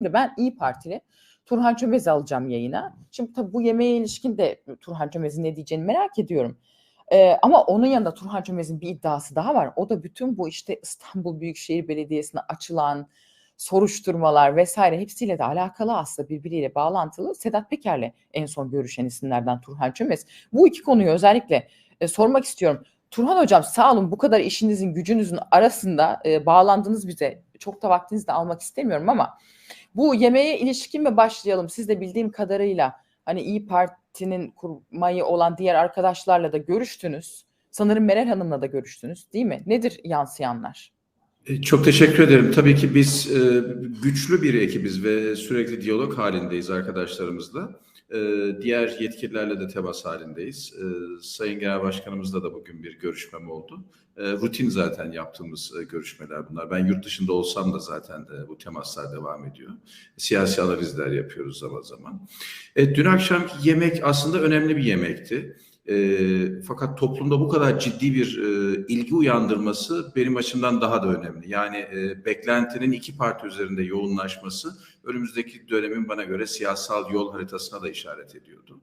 ben İyi Partili Turhan Çömez alacağım yayına. Şimdi tabii bu yemeğe ilişkin de Turhan Çömez'in ne diyeceğini merak ediyorum. Ee, ama onun yanında Turhan Çömez'in bir iddiası daha var. O da bütün bu işte İstanbul Büyükşehir Belediyesi'ne açılan soruşturmalar vesaire hepsiyle de alakalı aslında birbiriyle bağlantılı. Sedat Peker'le en son görüşen isimlerden Turhan Çömez. Bu iki konuyu özellikle e, sormak istiyorum. Turhan Hocam sağ olun bu kadar işinizin gücünüzün arasında e, bağlandınız bize. Çok da vaktinizi de almak istemiyorum ama bu yemeğe ilişkin mi başlayalım? Siz de bildiğim kadarıyla hani İyi Parti'nin kurmayı olan diğer arkadaşlarla da görüştünüz. Sanırım Meral Hanım'la da görüştünüz değil mi? Nedir yansıyanlar? E, çok teşekkür ederim. Tabii ki biz e, güçlü bir ekibiz ve sürekli diyalog halindeyiz arkadaşlarımızla. E, diğer yetkililerle de temas halindeyiz. E, Sayın Genel Başkanımızla da bugün bir görüşmem oldu. E, rutin zaten yaptığımız e, görüşmeler bunlar. Ben yurt dışında olsam da zaten de bu temaslar devam ediyor. Siyasi analizler yapıyoruz zaman zaman. E, dün akşamki yemek aslında önemli bir yemekti. E, fakat toplumda bu kadar ciddi bir e, ilgi uyandırması benim açımdan daha da önemli. Yani e, beklentinin iki parti üzerinde yoğunlaşması önümüzdeki dönemin bana göre siyasal yol haritasına da işaret ediyordu.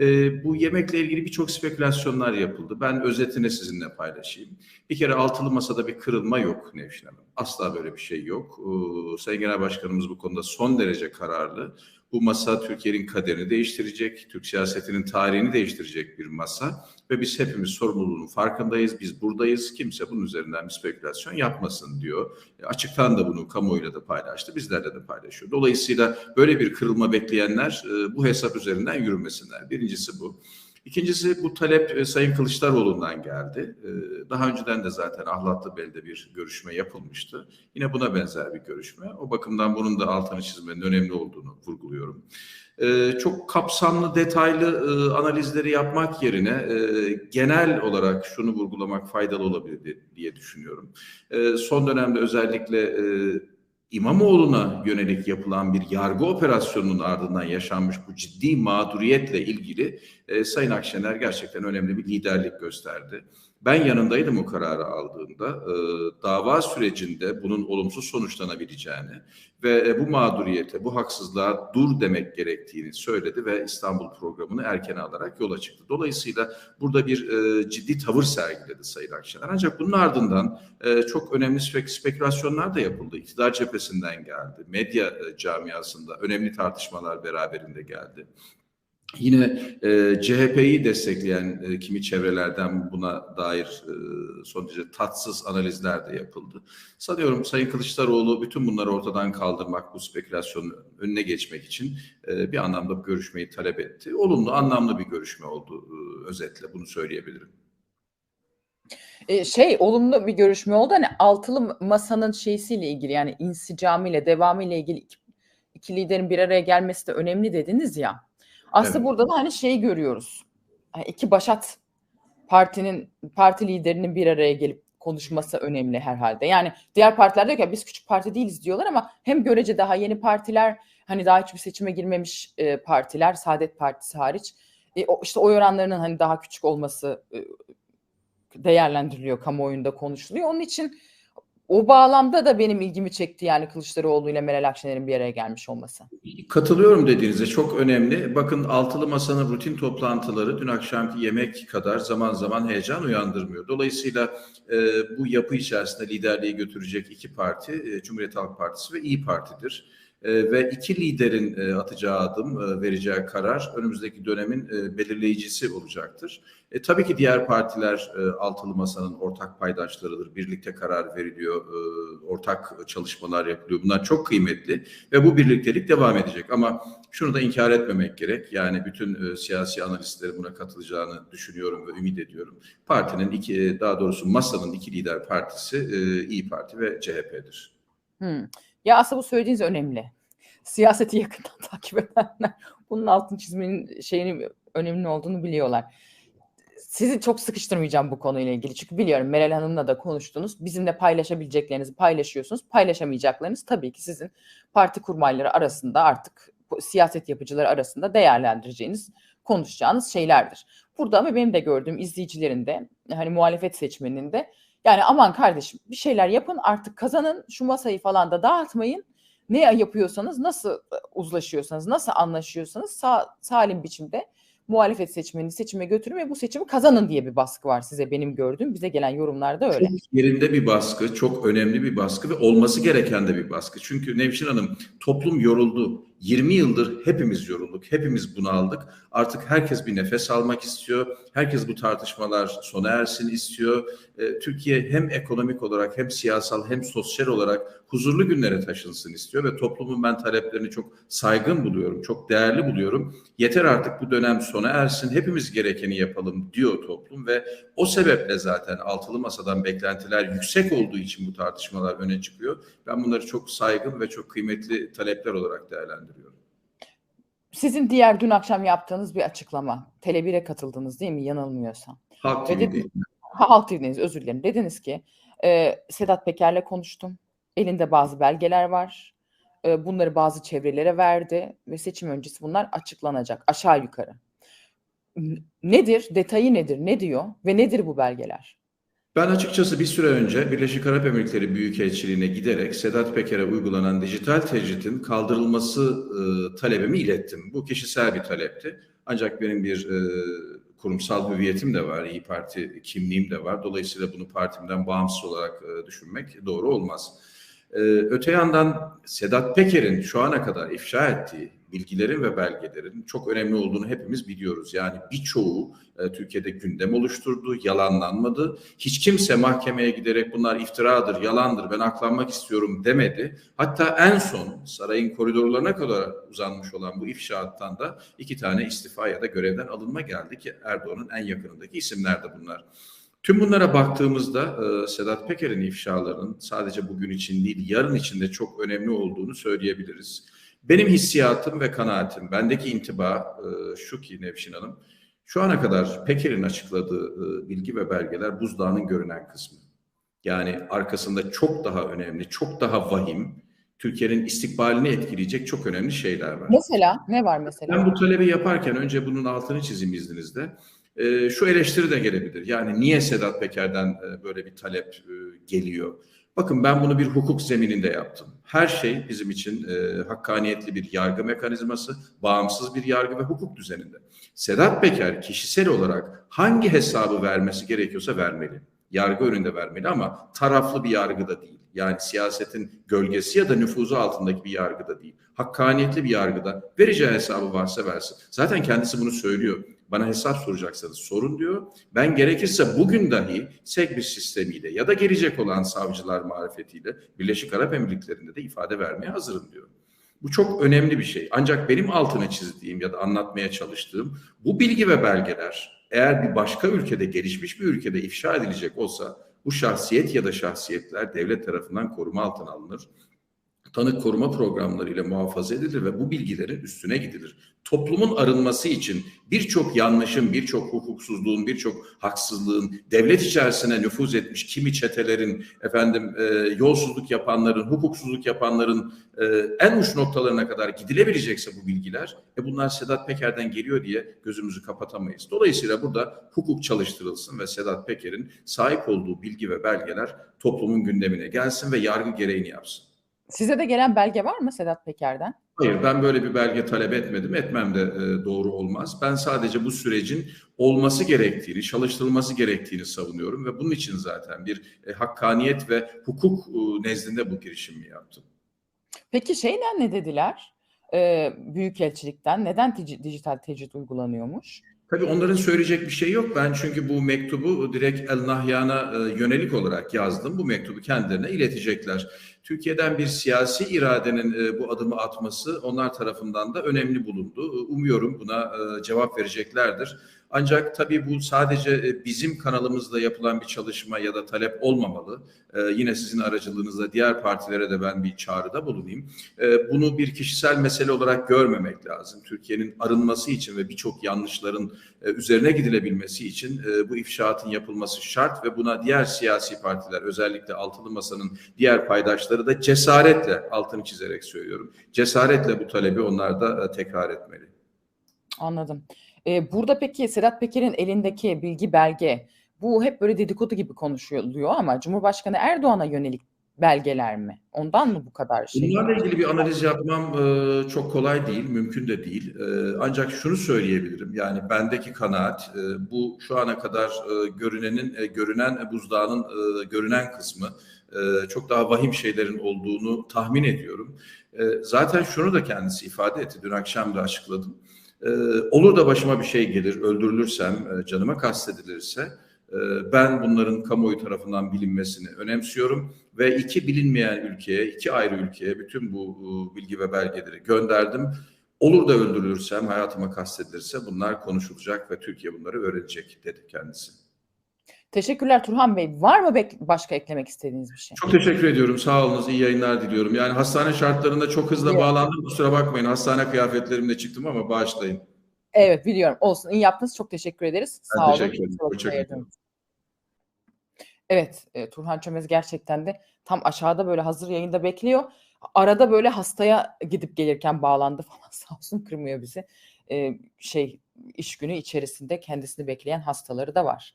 E, bu yemekle ilgili birçok spekülasyonlar yapıldı. Ben özetini sizinle paylaşayım. Bir kere altılı masada bir kırılma yok Nevşin Hanım. Asla böyle bir şey yok. E, Sayın Genel Başkanımız bu konuda son derece kararlı. Bu masa Türkiye'nin kaderini değiştirecek, Türk siyasetinin tarihini değiştirecek bir masa ve biz hepimiz sorumluluğunun farkındayız. Biz buradayız. Kimse bunun üzerinden bir spekülasyon yapmasın diyor. E, açıktan da bunu kamuoyuyla da paylaştı. Bizlerle de paylaşıyor. Dolayısıyla böyle bir kırılma bekleyenler e, bu hesap üzerinden yürümesinler. Birincisi bu. İkincisi bu talep e, Sayın Kılıçdaroğlu'ndan geldi. E, daha önceden de zaten Ahlatlı Bel'de bir görüşme yapılmıştı. Yine buna benzer bir görüşme. O bakımdan bunun da altını çizmenin önemli olduğunu vurguluyorum. E, çok kapsamlı, detaylı analizleri yapmak yerine genel olarak şunu vurgulamak faydalı olabilir diye düşünüyorum. Son dönemde özellikle İmamoğlu'na yönelik yapılan bir yargı operasyonunun ardından yaşanmış bu ciddi mağduriyetle ilgili e, Sayın Akşener gerçekten önemli bir liderlik gösterdi. Ben yanındaydım o kararı aldığında. E, dava sürecinde bunun olumsuz sonuçlanabileceğini ve e, bu mağduriyete, bu haksızlığa dur demek gerektiğini söyledi ve İstanbul programını erken alarak yola çıktı. Dolayısıyla burada bir e, ciddi tavır sergiledi Sayın Akşener. Ancak bunun ardından e, çok önemli spek spekülasyonlar da yapıldı. İktidar cephesinden geldi, medya e, camiasında önemli tartışmalar beraberinde geldi. Yine e, CHP'yi destekleyen e, kimi çevrelerden buna dair e, son derece tatsız analizler de yapıldı. Sanıyorum Sayın Kılıçdaroğlu bütün bunları ortadan kaldırmak, bu spekülasyonun önüne geçmek için e, bir anlamda bu görüşmeyi talep etti. Olumlu, anlamlı bir görüşme oldu e, özetle bunu söyleyebilirim. E, şey olumlu bir görüşme oldu. Hani altılı masanın şeysiyle ilgili yani insicamıyla, devamıyla ilgili iki, iki liderin bir araya gelmesi de önemli dediniz ya. Aslında evet. burada da hani şey görüyoruz. Yani iki başat partinin parti liderinin bir araya gelip konuşması önemli herhalde. Yani diğer partiler diyor ki biz küçük parti değiliz diyorlar ama hem görece daha yeni partiler hani daha hiçbir seçime girmemiş e, partiler Saadet Partisi hariç e, o, işte oy oranlarının hani daha küçük olması e, değerlendiriliyor kamuoyunda konuşuluyor. Onun için o bağlamda da benim ilgimi çekti yani Kılıçdaroğlu ile Meral Akşener'in bir araya gelmiş olması. Katılıyorum dediğinize çok önemli. Bakın altılı masanın rutin toplantıları dün akşamki yemek kadar zaman zaman heyecan uyandırmıyor. Dolayısıyla e, bu yapı içerisinde liderliği götürecek iki parti e, Cumhuriyet Halk Partisi ve İyi Parti'dir ve iki liderin e, atacağı adım, e, vereceği karar önümüzdeki dönemin e, belirleyicisi olacaktır. E, tabii ki diğer partiler e, altılı masanın ortak paydaşlarıdır. Birlikte karar veriliyor, e, ortak çalışmalar yapılıyor. Bunlar çok kıymetli ve bu birliktelik devam edecek. Ama şunu da inkar etmemek gerek. Yani bütün e, siyasi analistlerin buna katılacağını düşünüyorum ve ümit ediyorum. Partinin iki, e, daha doğrusu masanın iki lider partisi e, İyi Parti ve CHP'dir. Hmm. Ya aslında bu söylediğiniz önemli. Siyaseti yakından takip edenler bunun altın çizmenin şeyini önemli olduğunu biliyorlar. Sizi çok sıkıştırmayacağım bu konuyla ilgili. Çünkü biliyorum Meral Hanım'la da konuştunuz. Bizimle paylaşabileceklerinizi paylaşıyorsunuz. Paylaşamayacaklarınız tabii ki sizin parti kurmayları arasında artık siyaset yapıcıları arasında değerlendireceğiniz, konuşacağınız şeylerdir. Burada ama benim de gördüğüm izleyicilerin de hani muhalefet seçmeninin de yani aman kardeşim bir şeyler yapın artık kazanın şu masayı falan da dağıtmayın. ne yapıyorsanız, nasıl uzlaşıyorsanız, nasıl anlaşıyorsanız sağ, salim biçimde muhalefet seçmeni seçime götürün ve bu seçimi kazanın diye bir baskı var size benim gördüğüm. Bize gelen yorumlarda öyle. Çok yerinde bir baskı, çok önemli bir baskı ve olması gereken de bir baskı. Çünkü Nevşin Hanım toplum yoruldu. 20 yıldır hepimiz yorulduk, hepimiz bunaldık. Artık herkes bir nefes almak istiyor. Herkes bu tartışmalar sona ersin istiyor. E, Türkiye hem ekonomik olarak hem siyasal hem sosyal olarak huzurlu günlere taşınsın istiyor ve toplumun ben taleplerini çok saygın buluyorum, çok değerli buluyorum. Yeter artık bu dönem sona ersin, hepimiz gerekeni yapalım diyor toplum ve o sebeple zaten altılı masadan beklentiler yüksek olduğu için bu tartışmalar öne çıkıyor. Ben bunları çok saygın ve çok kıymetli talepler olarak değerlendiriyorum. Sizin diğer dün akşam yaptığınız bir açıklama. Tele1'e katıldınız değil mi? Yanılmıyorsam. Halk. Ha, Halk TV'deyiz özür dilerim. Dediniz ki e, Sedat Peker'le konuştum. Elinde bazı belgeler var. E, bunları bazı çevrelere verdi ve seçim öncesi bunlar açıklanacak aşağı yukarı. Nedir? Detayı nedir? Ne diyor? Ve nedir bu belgeler? Ben açıkçası bir süre önce Birleşik Arap Emirlikleri Büyükelçiliğine giderek Sedat Peker'e uygulanan dijital tecritin kaldırılması e, talebimi ilettim. Bu kişisel bir talepti. Ancak benim bir e, kurumsal hüviyetim de var, İyi Parti kimliğim de var. Dolayısıyla bunu partimden bağımsız olarak e, düşünmek doğru olmaz. E, öte yandan Sedat Peker'in şu ana kadar ifşa ettiği bilgilerin ve belgelerin çok önemli olduğunu hepimiz biliyoruz. Yani birçoğu e, Türkiye'de gündem oluşturdu, yalanlanmadı. Hiç kimse mahkemeye giderek bunlar iftiradır, yalandır, ben aklanmak istiyorum demedi. Hatta en son sarayın koridorlarına kadar uzanmış olan bu ifşaattan da iki tane istifa ya da görevden alınma geldi ki Erdoğan'ın en yakınındaki isimler de bunlar. Tüm bunlara baktığımızda e, Sedat Peker'in ifşalarının sadece bugün için değil yarın için de çok önemli olduğunu söyleyebiliriz. Benim hissiyatım ve kanaatim, bendeki intiba e, şu ki Nevşin Hanım, şu ana kadar Peker'in açıkladığı e, bilgi ve belgeler buzdağının görünen kısmı. Yani arkasında çok daha önemli, çok daha vahim, Türkiye'nin istikbalini etkileyecek çok önemli şeyler var. Mesela ne var mesela? Ben bu talebi yaparken önce bunun altını çizeyim izninizle. E, şu eleştiri de gelebilir. Yani niye Sedat Peker'den e, böyle bir talep e, geliyor? Bakın ben bunu bir hukuk zemininde yaptım. Her şey bizim için e, hakkaniyetli bir yargı mekanizması, bağımsız bir yargı ve hukuk düzeninde. Sedat Peker kişisel olarak hangi hesabı vermesi gerekiyorsa vermeli. Yargı önünde vermeli ama taraflı bir yargı da değil. Yani siyasetin gölgesi ya da nüfuzu altındaki bir yargı da değil. Hakkaniyetli bir yargıda vereceği hesabı varsa versin. Zaten kendisi bunu söylüyor. Bana hesap soracaksanız sorun diyor. Ben gerekirse bugün dahi SEGBİS sistemiyle ya da gelecek olan savcılar marifetiyle Birleşik Arap Emirlikleri'nde de ifade vermeye hazırım diyor. Bu çok önemli bir şey. Ancak benim altına çizdiğim ya da anlatmaya çalıştığım bu bilgi ve belgeler eğer bir başka ülkede gelişmiş bir ülkede ifşa edilecek olsa bu şahsiyet ya da şahsiyetler devlet tarafından koruma altına alınır tanık koruma programlarıyla muhafaza edilir ve bu bilgilerin üstüne gidilir. Toplumun arınması için birçok yanlışın, birçok hukuksuzluğun, birçok haksızlığın devlet içerisine nüfuz etmiş kimi çetelerin, efendim e, yolsuzluk yapanların, hukuksuzluk yapanların e, en uç noktalarına kadar gidilebilecekse bu bilgiler, e bunlar Sedat Peker'den geliyor diye gözümüzü kapatamayız. Dolayısıyla burada hukuk çalıştırılsın ve Sedat Peker'in sahip olduğu bilgi ve belgeler toplumun gündemine gelsin ve yargı gereğini yapsın. Size de gelen belge var mı Sedat Peker'den? Hayır ben böyle bir belge talep etmedim. Etmem de e, doğru olmaz. Ben sadece bu sürecin olması gerektiğini, çalıştırılması gerektiğini savunuyorum ve bunun için zaten bir e, hakkaniyet ve hukuk e, nezdinde bu girişimi yaptım. Peki şeyden ne dediler? Ee, Büyükelçilikten neden tic- dijital tecrit uygulanıyormuş? Tabii onların söyleyecek bir şey yok. Ben çünkü bu mektubu direkt El Nahyan'a e, yönelik olarak yazdım. Bu mektubu kendilerine iletecekler. Türkiye'den bir siyasi iradenin e, bu adımı atması onlar tarafından da önemli bulundu. Umuyorum buna e, cevap vereceklerdir. Ancak tabii bu sadece e, bizim kanalımızda yapılan bir çalışma ya da talep olmamalı. E, yine sizin aracılığınızla diğer partilere de ben bir çağrıda bulunayım. E, bunu bir kişisel mesele olarak görmemek lazım. Türkiye'nin arınması için ve birçok yanlışların e, üzerine gidilebilmesi için e, bu ifşaatın yapılması şart ve buna diğer siyasi partiler özellikle Altılı Masa'nın diğer paydaşları da cesaretle altını çizerek söylüyorum. Cesaretle bu talebi onlar da e, tekrar etmeli. Anladım. Burada peki Sedat Peker'in elindeki bilgi belge bu hep böyle dedikodu gibi konuşuluyor ama Cumhurbaşkanı Erdoğan'a yönelik belgeler mi? Ondan mı bu kadar şey? Bunlarla ilgili bir analiz yapmam e, çok kolay değil, mümkün de değil. E, ancak şunu söyleyebilirim, yani bendeki kanaat e, bu şu ana kadar e, görünenin, e, görünen buzdağının e, görünen kısmı e, çok daha vahim şeylerin olduğunu tahmin ediyorum. E, zaten şunu da kendisi ifade etti, dün akşam da açıkladım. E, olur da başıma bir şey gelir, öldürülürsem, e, canıma kastedilirse ben bunların kamuoyu tarafından bilinmesini önemsiyorum ve iki bilinmeyen ülkeye, iki ayrı ülkeye bütün bu bilgi ve belgeleri gönderdim. Olur da öldürülürsem, hayatıma kastedilirse bunlar konuşulacak ve Türkiye bunları öğrenecek dedi kendisi. Teşekkürler Turhan Bey. Var mı başka eklemek istediğiniz bir şey? Çok teşekkür ediyorum. Sağ olunuz. İyi yayınlar diliyorum. Yani hastane şartlarında çok hızlı Evet. bağlandım. Kusura bakmayın. Hastane kıyafetlerimle çıktım ama bağışlayın. Evet biliyorum. Olsun. İyi yaptınız. Çok teşekkür ederiz. Ben Sağ olun. teşekkür ederim. Evet, e, Turhan Çömez gerçekten de tam aşağıda böyle hazır yayında bekliyor. Arada böyle hastaya gidip gelirken bağlandı falan sağ olsun kırmıyor bizi. E, şey iş günü içerisinde kendisini bekleyen hastaları da var.